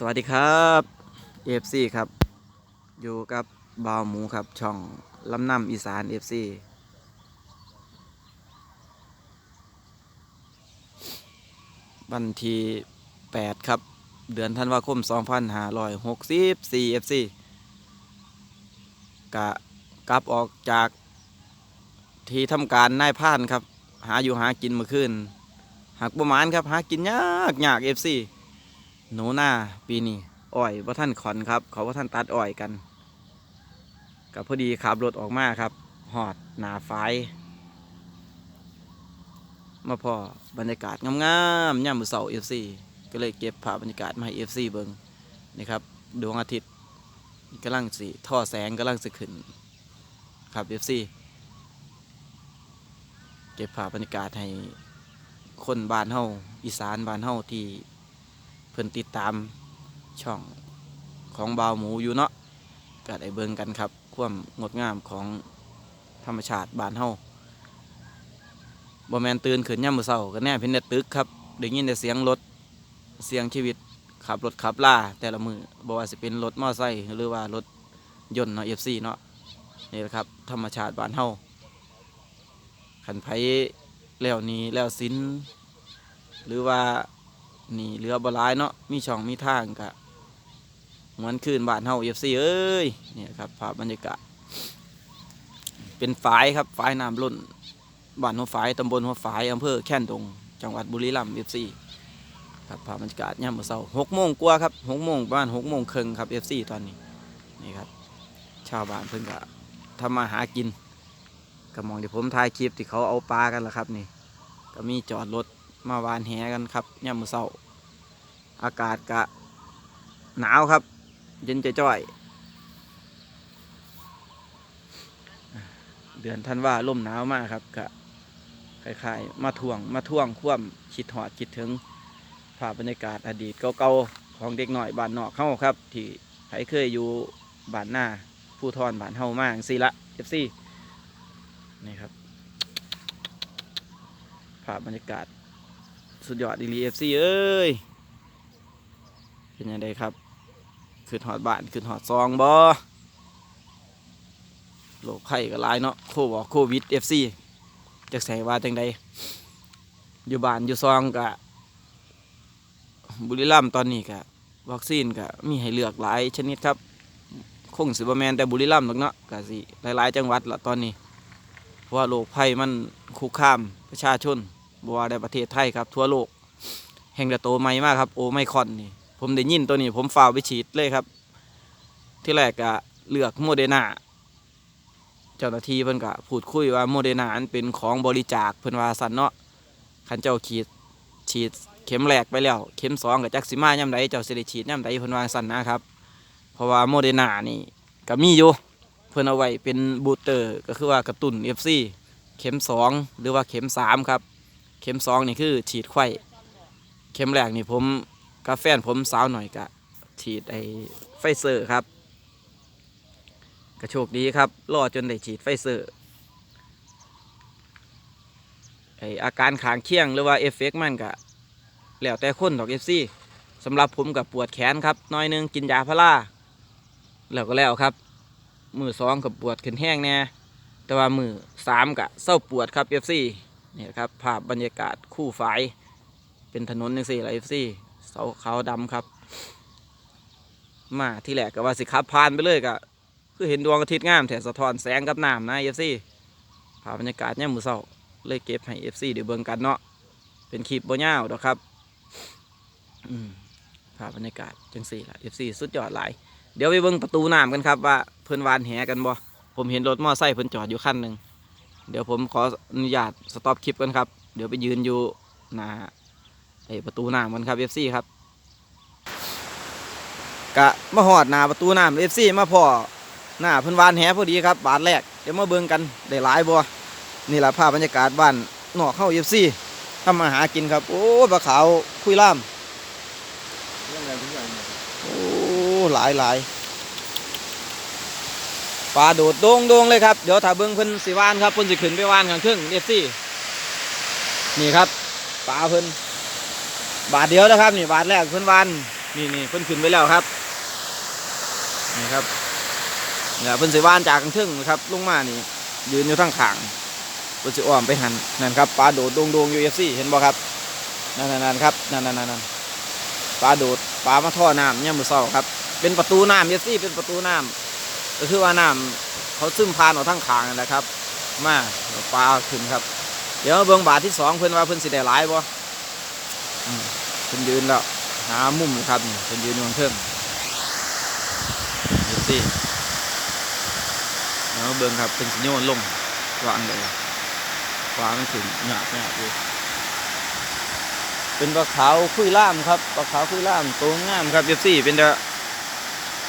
สวัสดีครับเอฟซีครับ อยู่กับบ่าวหมูครับ ช่องลำน้ำอีสานเอฟซีวันที่8ครับ เดือนธันวาคม 2564 FC กะกลับออกจากที่ทำการนายพรานครับ หาอยู่หากินเมื่อคืนหักประมาณครับ หากินยากยาก FC หนูหน้าปีนี้อ้อยว่าท่านขอนครับ เขาว่าท่านตัดอ้อยกันกับพอดีขับรถออกมาครับหอดหนาไฟายมาพอบรรยากาศงามๆย่ามมือเสาเอฟซีก็เลยเก็บภาพบรรยากาศมาให้เอฟซีเบิงนี่ครับดวงอาทิตย์กำลังสีท่อแสงกำลังสิขึ้นครับเอฟซีเก็บภาพบรรยากาศให้คนบ้านเฮาอีสานบ้านเฮาที่ พิ่นติดตามช่องของบาวหมูอยู่เนาะก็ได้เบิ่งกันครับ ความงดงามของธรรมชาติบ้านเฮาบ่แมนตื่นขึ้นยามมื้อเช้าก็แน่เพิ่นได้ตึกครับได้ยินแต่เสียงรถเสียงชีวิตขับรถขับล่าแต่ละมือบ่ว่าสิเป็นรถมอไซค์หรือว่ารถยนต์เนาะ FC เนาะนี่แหละครับ ธรรมชาติบ้านเฮาคันไผแล้วนี้แล้วสินหรือว่า นี่เรือบลายเนาะมีช่องมีทางกะเหมือนคืนบ้านเฮาเอฟซีเอ้ยเนี่ยครับภาพบรรยากาศ เป็นฝายครับฝายน้ำล้นบ้านหัวฝายตำบลหัวฝายอำเภอแค่นดง จังหวัดบุรีรัมย์เอฟซีครับภาพบรรยากาศย่ามมื้อเช้าหกโมงกว่าครับหกโมงประมาณหกโมงครึ่งครับเอฟซีตอนนี้นี่ครับ ชาวบ้านเพิ่นก็ทำมาหากินก็มองที่ผมถ่ายคลิปที่เขาเอาปลากันละครับนี่ ก็มีจอดรถ มาวานแหกันครับย่ามมือเศร้าอากาศกะหนาวครับ เย็นจะจ้อย เดือนท่านว่าลมหนาวมากครับกะคล้ายๆ มาท่วงมาท่วงคว่ำคิดหอดคิดถึงภาพบรรยากาศอดีตเก่าๆของเด็กหน่อยบ้านนอกเข้าครับ ที่ใครเคยอยู่บ้านหน้าผู้ทอนบ้านเฮามากสิละเอฟซีนี่ครับภาพบรรยากาศ สุดยอดดีลีเอฟซีเอ้ย เป็นยังไงครับขึ้นหอดบ้านขึ้นหอดซองบอโรคไข้ก็หลายเนาะโควิโควิดเอฟซีจะใส่ว่าจังใดอยู่บ้านอยู่ซองกะบุรีรัมย์ตอนนี้กะวัคซีนกะมีให้เลือกหลายชนิดครับ คงสิบแมนแต่บุรีรัมย์หรอกเนาะกะสิหลายๆ จังหวัดละตอนนี้ เพราะว่าโรคภัยมันคุกคามประชาชน บัวในประเทศไทยครับ ทั่วโลก แห่งแต่โตใหม่มากครับ โอไมคอนนี่ ผมได้ยินตัวนี้ ผมฝ่าไปฉีดเลยครับ ที่แรกก็เลือกโมเดนาเจ้าหน้าที่เพิ่นก็พูดคุยว่าโมเดนาอันเป็นของบริจาคเพิ่นว่าสันเนาะคันเจ้าฉีดฉีดเข็มแรกไปแล้วเข็มสองกับจักสิมาย่ำใดเจ้าเสิได้ฉีดย่ำใดเพิ่นว่าสันนะครับ เพราะว่าโมเดนานี่ก็มีอยู่เพิ่นเอาไว้เป็นบูสเตอร์ก็คือว่ากระตุ้น FC เข็มสองหรือว่าเข็มสามครับ เข็มสองนี่คือฉีดไข้เข็มแรกนี่ผมกาแฟนผมสาวหน่อยกะฉีดไอไฟเซอร์ครับกระโชคดีครับรอจนได้ฉีดไฟเซอร์ไออาการขางเคียงหรือว่าเอฟเฟกมันกะแล้วแต่คนดอกเอฟซีสำหรับผมกับปวดแขนครับน้อยหนึงกินยาพาราแล้วก็แล้วครับ มือสองกับปวดขึ้นแห้งแน่แต่ว่ามือสามกะเศร้าปวดครับเอฟซี นี่ยครับภาพบรรยากาศคู่ฝายเป็นถนนยังสี่ไรเอฟซีเสาขาวดำครับ มาที่แรกก็ว่าสิขับผ่านไปเลยก็คือเห็นดวงอาทิตย์งามแถสะท้อนแสงกับน้ำนะเอฟซีภาพบรรยากาศเนี่ยมือเศร้าเลยเก็บให้เอฟซีเดี๋ยวเบิ่งกันเนาะเป็นคลิปบ่ยาวดอกครับภาพบรรยากาศจังสี่ละเอฟซีสุดยอดหลายเดี๋ยวไปเบิ่งประตูน้ำกันครับว่าเพิ่นวานแหกันบ่ผมเห็นรถมอไซค์เพิ่นจอดอยู่คันหนึ่ง เดี๋ยวผมขออนุญาตสต็อปคลิปกันครับ เดี๋ยวไปยืนอยู่หน้าไอประตูน้ำกันครับเอฟซีครับกะมาหอดหน้าประตูน้ำเอฟซีมาพอหน้าเพิ่นวานแหพอดีครับ บาทแรกเดี๋ยวมาเบิ่งกันได้หลายบ่นี่แหละภาพบรรยากาศบ้านนอกเข้าเอฟซีทำมาหากินครับ โอ้ปลาขาวคุยล่ามโอ้หลายหลาย ปลาโดดโด่งโด่งเลยครับ เดี๋ยวถ้าเบิ้งเพิ่นสิวานครับเพิ่นสิขึ้นไปวานข้างครึ่งเอฟซีนี่ครับปลาเพิ่นบาทเดียวนะครับ นี่บาทแรกเพิ่นวานนี่นี่เพิ่นขึ้นไปแล้วครับ นี่ครับเนี่ยเพิ่นสิว่านจากข้างเทึ่งนะครับลงมานี่ยืนอยู่ทั้งขางเพิ่นสิอ้อมไปหันนั่นครับปลาโดดโดงโดงอยู่เอฟซีเห็นบ่ครับนั่นนั่นนั่นครับนั่นนั่นนั่นปลาโดดปลามาท่อน้ำเนี่ยมมือเศร้าครับ เป็นประตูน้ำเอฟซีเป็นประตูน้ำ ก็คือว่าน้ำเขาซึมผ่านออกทั้งขางนะครับ มาปลาขึ้นครับ เดี๋ยวเบื้องบาทที่สองเพิ่อนว่าเพิ่อนสิได้หลายบ่เพิ่นยืนแล้วหามุมครับเพิ่นยืนอยู่ข้างเทิงเอฟซีเดี๋ยวเบิ่งครับเพิ่นสิโยนลงวางเลยฟ้ามันขึ้นหยาบหยาบอยู่เป็นปลาขาวคุยล่ามครับปลาขาวคุยล่ามตัวงามครับเอฟซีเป็นเดอ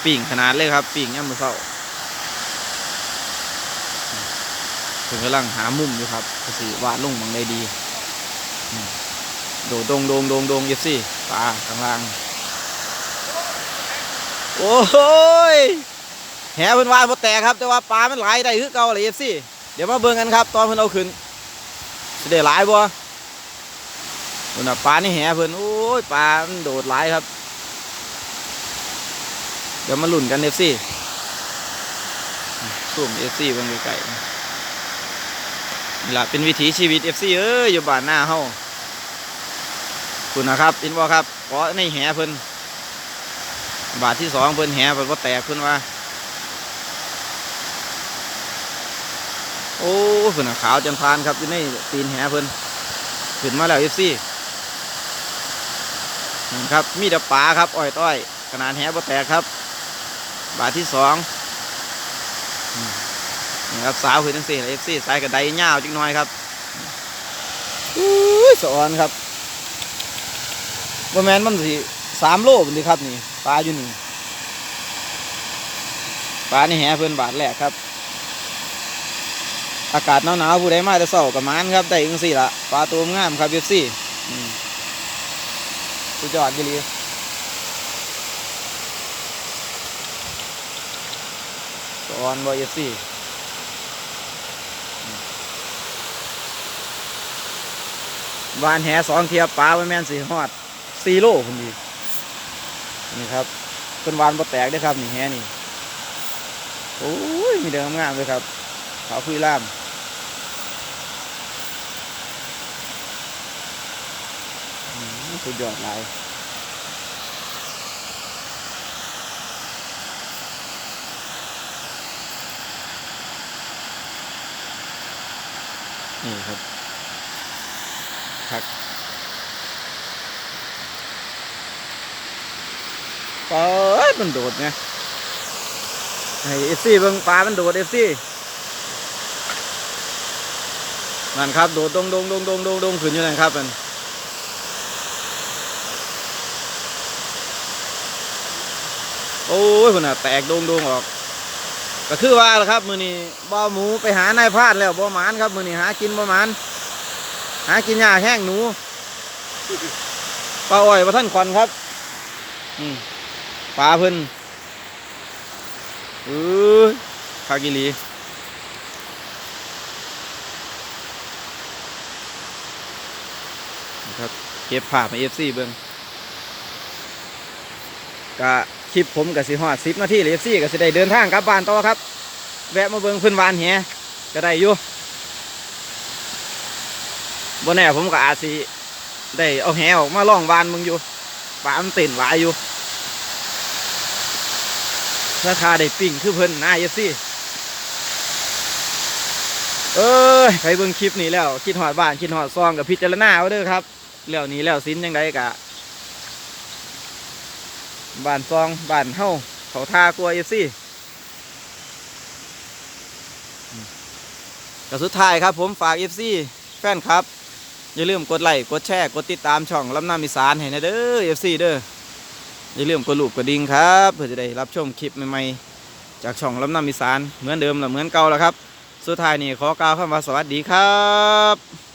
ปิ่งขนาดเลยครับปิ่งย่ำมือเศร้า ถึงกำลังหามุมอยู่ครับก็สิวาดลงมังได้ดีโดดงโดงโดงโดงเย็บสิปลาข้างล่างโอ้ยแหเป็นวานบ่แตกครับ แต่ว่าปลามันหลได้คือเก่าเลยเย็บสิเดี๋ยวมาเบิ่งกันครับ ตอนเพิ่นเอาขึ้นสิได้หลายบ่เพิ่นน่ะปลานี่แหเพิ่นโอ้ยปลามันโดดหลายครับ เดี๋ยวมาลุ้นกันเอฟซีสุ่มเอฟซีเบิ่งไกลๆ นี่ล่ะเป็นวิถีชีวิต FC เอ้ยอยู่บ้านหน้าเฮาคุณนะครับอินบอครับเพราะในแหเพิ่นบาทที่สองเพิ่นแหเพิ่นบ่แตกเพิ่นว่า โอ้เพิ่นะขาวจนพานครับอยู่ในตีนแหเพิ่นขึ้นมาแล้ว FC นั่นครับมีแต่ปลาครับอ้อยต้อยขนาดแหบ่แตกครับ บาทที่สอง นี่ครับสาวคือทั้งสี่เอฟซีสายกระไดเงาวจิกน้อยครับอุ้ยสอนครับบ่แมนมันสิสามโลนดีครับนี่ปลาอยู่นี่ปลานี่แหเพื่อนบาทแรกครับ อากาศหนาวๆผู้ใดมาแต่เศร้ากับมันครับได้จังสี่ละปลาตัวงามครับเอฟซีสุดยอดดีหลีสอนบ่เอฟซี วานแหสองเทียบปลาไว้แม่นสีฮอดสี่โลคนดีนี่ครับเป็นวานบ่แตกเด้ครับนี่แหนี่โอ้ยมีเดิมงามเลยครับขาวคุยล่ามอืมสุดยอดหลายนี่ครับ ครับปอมันโดดไงไอเอฟซีเบิ่งปลา มันโดดเอฟซีนั่นครับ โดดดงดงดงดงดงดงขึ้นอยู่นั่นครับมันโอ้ยคนน่ะ แตกดงดงออก ก็คือว่าละครับ มือนี้บ่หมูไปหานายพานแล้วบ่หมานครับ มือนี้หากินบ่หมาน หากินหญ้าแห้งหนูปลาอ้อยปลาท่านควันครับปลาเพิ่นเออคากิลีครับเก็บภาพมาเอฟซีเบิ้งกะคลิปผมกับสิฮอดสิบนาทีเลยเอฟซีก็สิได้เดินทางกลับบ้านต่อครับ แวะมาเบิ้งพิ่นวานแหก็ได้อยู่ บนแน่ผมก็อาจสิได้เอาแหออกมาล่องวานมึงอยู่ปลามันเต้นหวาอยู่ ราคาได้ปิ่งคือเพิ่นนายเอฟซี่เอ้ยไปเบิ่งคลิปนี้แล้ว คิดหอดบ้าน คิดหอดซองกับพิจารณาเอาเด้อครับแล้วนี้แล้วสินยังไงกะบ้านซองบ้านเฮาเขาทากลัวเอฟซี่ก็สุดท้ายครับผมฝากเอฟซีแฟนครับ อย่าลืมกดไลค์กดแชร์กดติดตามช่องลำน้ำอีสานให้นะเด้อเอฟซีเด้ออย่าลืมกดลูกกดดิ่งครับเพื่อจะได้รับชมคลิปใหม่ๆจากช่องลำน้ำอีสานเหมือนเดิมและเหมือนเก่าแล้วครับ สุดท้ายนี่ขอกล่าวคำว่าสวัสดีครับ